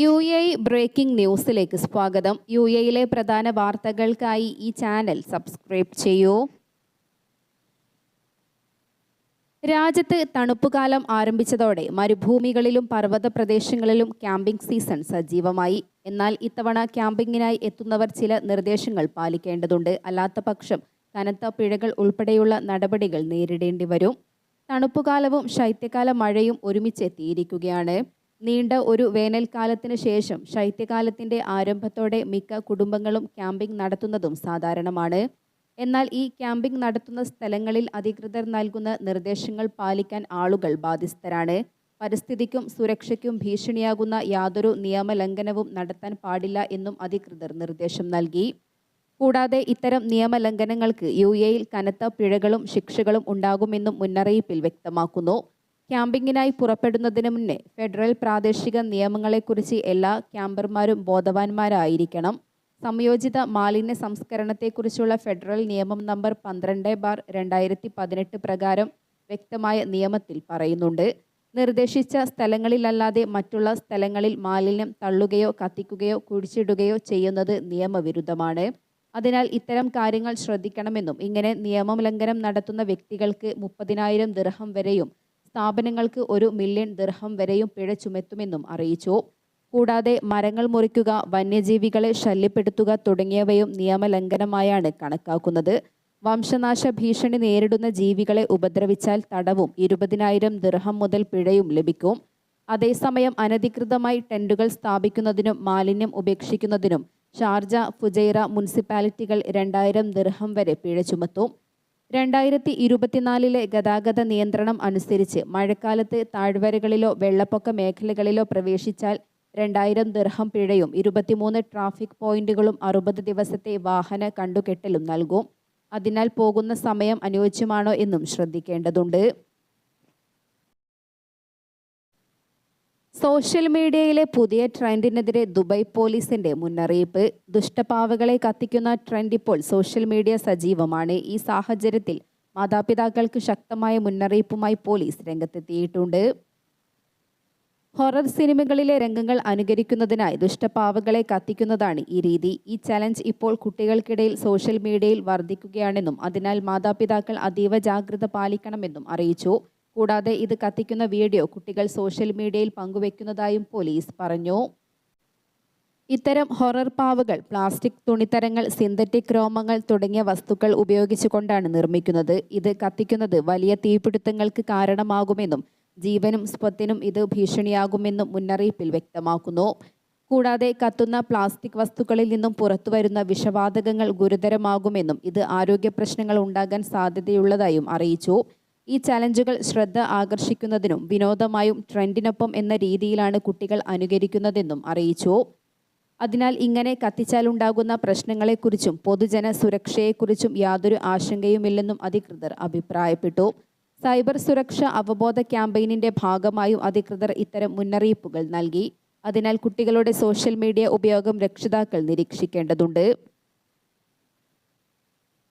U A breaking ന്യൂസിലേക്ക് സ്വാഗതം. U എയിലെ പ്രധാന വാർത്തകൾക്കായി ഈ ചാനൽ സബ്സ്ക്രൈബ് ചെയ്യൂ. രാജ്യത്ത് തണുപ്പുകാലം ആരംഭിച്ചതോടെ മരുഭൂമികളിലും പർവത പ്രദേശങ്ങളിലും ക്യാമ്പിംഗ് സീസൺ സജീവമായി. എന്നാൽ ഇത്തവണ ക്യാമ്പിങ്ങിനായി എത്തുന്നവർ ചില നിർദ്ദേശങ്ങൾ പാലിക്കേണ്ടതുണ്ട്. അല്ലാത്ത പക്ഷം കനത്ത പിഴകൾ ഉൾപ്പെടെയുള്ള നടപടികൾ നേരിടേണ്ടി വരും. തണുപ്പുകാലവും ശൈത്യകാല മഴയും ഒരുമിച്ച് ഒരുമിച്ചെത്തിയിരിക്കുകയാണ് നീണ്ട ഒരു വേനൽക്കാലത്തിന് ശേഷം ശൈത്യകാലത്തിന്റെ ആരംഭത്തോടെ മിക്ക കുടുംബങ്ങളും ക്യാമ്പിംഗ് നടത്തുന്നതും സാധാരണമാണ്. എന്നാൽ ഈ ക്യാമ്പിംഗ് നടത്തുന്ന സ്ഥലങ്ങളിൽ അധികൃതർ നൽകുന്ന നിർദ്ദേശങ്ങൾ പാലിക്കാൻ ആളുകൾ ബാധ്യസ്ഥരാണ്. പരിസ്ഥിതിക്കും സുരക്ഷയ്ക്കും ഭീഷണിയാകുന്ന യാതൊരു നിയമലംഘനവും നടത്താൻ പാടില്ല എന്നും അധികൃതർ നിർദ്ദേശം നൽകി. കൂടാതെ ഇത്തരം നിയമലംഘനങ്ങൾക്ക് യു എയിൽ കനത്ത പിഴകളും ശിക്ഷകളും ഉണ്ടാകുമെന്നും മുന്നറിയിപ്പിൽ വ്യക്തമാക്കുന്നു. ക്യാമ്പിങ്ങിനായി പുറപ്പെടുന്നതിന് മുന്നേ ഫെഡറൽ പ്രാദേശിക നിയമങ്ങളെക്കുറിച്ച് എല്ലാ ക്യാമ്പർമാരും ബോധവാന്മാരായിരിക്കണം. സംയോജിത മാലിന്യ സംസ്കരണത്തെക്കുറിച്ചുള്ള ഫെഡറൽ നിയമം നമ്പർ പന്ത്രണ്ട് ബാർ രണ്ടായിരത്തി പതിനെട്ട് പ്രകാരം വ്യക്തമായ നിയമത്തിൽ പറയുന്നുണ്ട്. നിർദ്ദേശിച്ച സ്ഥലങ്ങളിലല്ലാതെ മറ്റുള്ള സ്ഥലങ്ങളിൽ മാലിന്യം തള്ളുകയോ കത്തിക്കുകയോ കുഴിച്ചിടുകയോ ചെയ്യുന്നത് നിയമവിരുദ്ധമാണ്. അതിനാൽ ഇത്തരം കാര്യങ്ങൾ ശ്രദ്ധിക്കണമെന്നും ഇങ്ങനെ നിയമലംഘനം നടത്തുന്ന വ്യക്തികൾക്ക് മുപ്പതിനായിരം ദിർഹം വരെയും സ്ഥാപനങ്ങൾക്ക് ഒരു മില്യൺ ദിർഹം വരെയും പിഴ ചുമത്തുമെന്നും അറിയിച്ചു. കൂടാതെ മരങ്ങൾ മുറിക്കുക വന്യജീവികളെ ശല്യപ്പെടുത്തുക തുടങ്ങിയവയും നിയമലംഘനമായാണ് കണക്കാക്കുന്നത്. വംശനാശ ഭീഷണി നേരിടുന്ന ജീവികളെ ഉപദ്രവിച്ചാൽ തടവും ഇരുപതിനായിരം ദിർഹം മുതൽ പിഴയും ലഭിക്കും. അതേസമയം അനധികൃതമായി ടെന്റുകൾ സ്ഥാപിക്കുന്നതിനും മാലിന്യം ഉപേക്ഷിക്കുന്നതിനും ഷാർജ ഫുജൈറ മുനിസിപ്പാലിറ്റികൾ രണ്ടായിരം ദിർഹം വരെ പിഴ ചുമത്തും. രണ്ടായിരത്തി ഇരുപത്തിനാലിലെ ഗതാഗത നിയന്ത്രണം അനുസരിച്ച് മഴക്കാലത്ത് താഴ്വരകളിലോ വെള്ളപ്പൊക്ക മേഖലകളിലോ പ്രവേശിച്ചാൽ രണ്ടായിരം ദിർഹം പിഴയും. ഇരുപത്തിമൂന്ന് ട്രാഫിക് പോയിന്റുകളും അറുപത് ദിവസത്തെ വാഹന കണ്ടുകെട്ടലും നൽകും. അതിനാൽ പോകുന്ന സമയം അനുയോജ്യമാണോ എന്നും ശ്രദ്ധിക്കേണ്ടതുണ്ട്. സോഷ്യൽ മീഡിയയിലെ പുതിയ ട്രെൻഡിനെതിരെ ദുബായ് പോലീസിന്റെ മുന്നറിയിപ്പ്. ദുഷ്ടപാവകളെ കത്തിക്കുന്ന ട്രെൻഡ് ഇപ്പോൾ സോഷ്യൽ മീഡിയ സജീവമാണ്. ഈ സാഹചര്യത്തിൽ മാതാപിതാക്കൾക്ക് ശക്തമായ മുന്നറിയിപ്പുമായി പോലീസ് രംഗത്തെത്തിയിട്ടുണ്ട്. ഹൊറർ സിനിമകളിലെ രംഗങ്ങൾ അനുകരിക്കുന്നതിനായി ദുഷ്ടപാവകളെ കത്തിക്കുന്നതാണ് ഈ രീതി. ഈ ചലഞ്ച് ഇപ്പോൾ കുട്ടികൾക്കിടയിൽ സോഷ്യൽ മീഡിയയിൽ വർദ്ധിക്കുകയാണെന്നും അതിനാൽ മാതാപിതാക്കൾ അതീവ ജാഗ്രത പാലിക്കണമെന്നും അറിയിച്ചു. കൂടാതെ ഇത് കത്തിക്കുന്ന വീഡിയോ കുട്ടികൾ സോഷ്യൽ മീഡിയയിൽ പങ്കുവെക്കുന്നതായും പോലീസ് പറഞ്ഞു. ഇത്തരം ഹൊറർ പാവുകൾ പ്ലാസ്റ്റിക് തുണിത്തരങ്ങൾ സിന്തറ്റിക് രോമങ്ങൾ തുടങ്ങിയ വസ്തുക്കൾ ഉപയോഗിച്ചുകൊണ്ടാണ് നിർമ്മിക്കുന്നത്. ഇത് കത്തിക്കുന്നത് വലിയ തീപിടുത്തങ്ങൾക്ക് കാരണമാകുമെന്നും ജീവനും സ്വത്തിനും ഇത് ഭീഷണിയാകുമെന്നും മുന്നറിയിപ്പിൽ വ്യക്തമാക്കുന്നു. കൂടാതെ കത്തുന്ന പ്ലാസ്റ്റിക് വസ്തുക്കളിൽ നിന്നും പുറത്തുവരുന്ന വിഷവാതകങ്ങൾ ഗുരുതരമാകുമെന്നും ഇത് ആരോഗ്യ പ്രശ്നങ്ങൾ ഉണ്ടാകാൻ സാധ്യതയുള്ളതായും അറിയിച്ചു. ഈ ചലഞ്ചുകൾ ശ്രദ്ധ ആകർഷിക്കുന്നതിനും വിനോദമായും ട്രെൻഡിനൊപ്പം എന്ന രീതിയിലാണ് കുട്ടികൾ അനുകരിക്കുന്നതെന്നും അറിയിച്ചു. അതിനാൽ ഇങ്ങനെ കത്തിച്ചാലുണ്ടാകുന്ന പ്രശ്നങ്ങളെക്കുറിച്ചും പൊതുജന സുരക്ഷയെക്കുറിച്ചും യാതൊരു ആശങ്കയുമില്ലെന്നും അധികൃതർ അഭിപ്രായപ്പെട്ടു. സൈബർ സുരക്ഷ അവബോധ ക്യാമ്പയിനിന്റെ ഭാഗമായും അധികൃതർ ഇത്തരം മുന്നറിയിപ്പുകൾ നൽകി. അതിനാൽ കുട്ടികളുടെ സോഷ്യൽ മീഡിയ ഉപയോഗം രക്ഷിതാക്കൾ നിരീക്ഷിക്കേണ്ടതുണ്ട്.